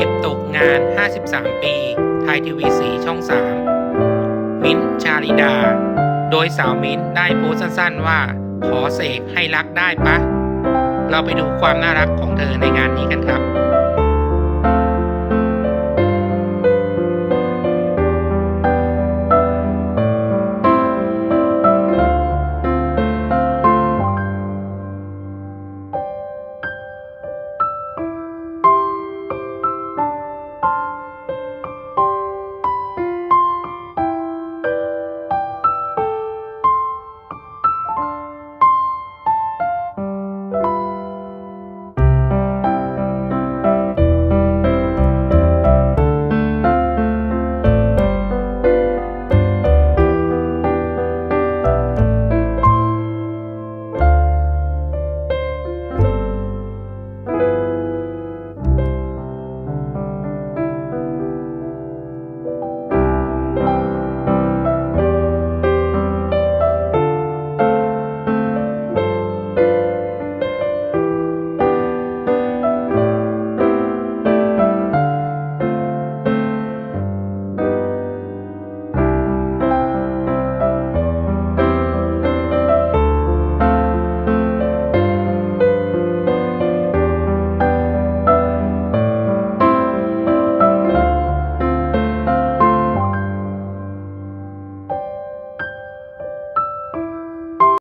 เก็บตกงาน 53 ปี ไทยทีวีสีช่อง 3 มิ้นชาลิดา โดยสาวมิ้นได้โพสต์สั้นๆว่า ขอเสกให้รักได้ปะ เราไปดูความน่ารักของเธอในงานนี้กันครับ